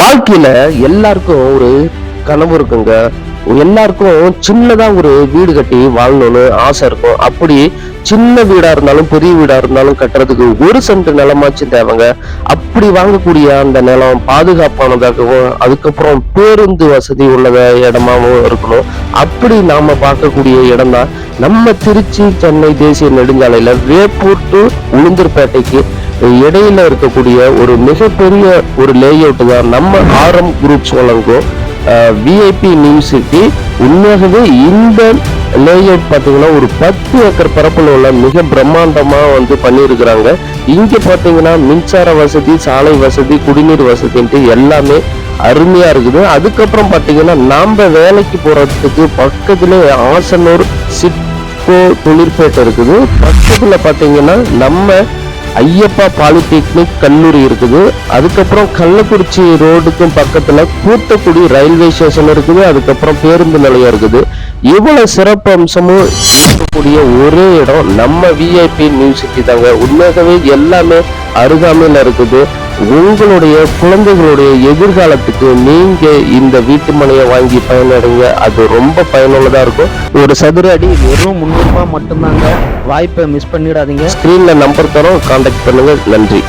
வாழ்க்கையில எல்லாருக்கும் ஒரு கனவு இருக்குங்க. எல்லாருக்கும் சின்னதா ஒரு வீடு கட்டி வாழணும்னு ஆசை இருக்கும். அப்படி சின்ன வீடா இருந்தாலும் பெரிய வீடா இருந்தாலும் கட்டுறதுக்கு ஒரு சென்ட் நிலமாச்சும் தேவைங்க. அப்படி வாங்கக்கூடிய அந்த நிலம் பாதுகாப்பானதாகவும் அதுக்கப்புறம் பேருந்து வசதி உள்ளத இடமாவும் இருக்கணும். அப்படி நாம பார்க்கக்கூடிய இடம் தான் நம்ம திருச்சி சென்னை தேசிய நெடுஞ்சாலையில வேப்பூர் டு உளுந்தூர்பேட்டைக்கு இடையில இருக்கக்கூடிய ஒரு மிகப்பெரிய ஒரு லேஅவுட் தான் நம்ம ஆர்எம் குரூப்ஸ் வழங்கும் விஐபி நியூ சிட்டி உண்மையாகவே இந்த லேஅவுட் பார்த்தீங்கன்னா ஒரு பத்து ஏக்கர் பரப்பில் உள்ள மிக பிரம்மாண்டமாக வந்து பண்ணியிருக்கிறாங்க. இங்கே பார்த்தீங்கன்னா மின்சார வசதி சாலை வசதி குடிநீர் வசதின்ட்டு எல்லாமே அருமையாக இருக்குது. அதுக்கப்புறம் பார்த்தீங்கன்னா நாம் வேலைக்கு போகிறதுக்கு பக்கத்தில் ஆசனூர் சிட்கோ தொழிற்பேட்டை இருக்குது. பக்கத்தில் பார்த்தீங்கன்னா நம்ம ஐயப்பா பாலிடெக்னிக் கல்லூரி இருக்குது. அதுக்கப்புறம் கள்ளக்குறிச்சி ரோடுக்கும் பக்கத்தில் கூத்தக்குடி ரயில்வே ஸ்டேஷன் இருக்குது. அதுக்கப்புறம் பேருந்து நிலையம் இருக்குது. இவ்வளோ சிறப்பு அம்சமும் இருக்கக்கூடிய ஒரே இடம் நம்ம விஐபி நியூ சிட்டி தாங்க. உண்மையாகவே எல்லாமே அருகாமையில் இருக்குது. உங்களுடைய குழந்தைகளுடைய எதிர்காலத்துக்கு நீங்க இந்த வீட்டு மனையை வாங்கி பயனடைங்க. அது ரொம்ப பயனுள்ளதா இருக்கும். ஒரு சதுர அடி வெறும் முந்நூறுபா மட்டும்தாங்க. வாய்ப்பை மிஸ் பண்ணிடாதீங்க. ஸ்கிரீன்ல நம்பர் தரோம். கான்டாக்ட் பண்ணுங்க. நன்றி.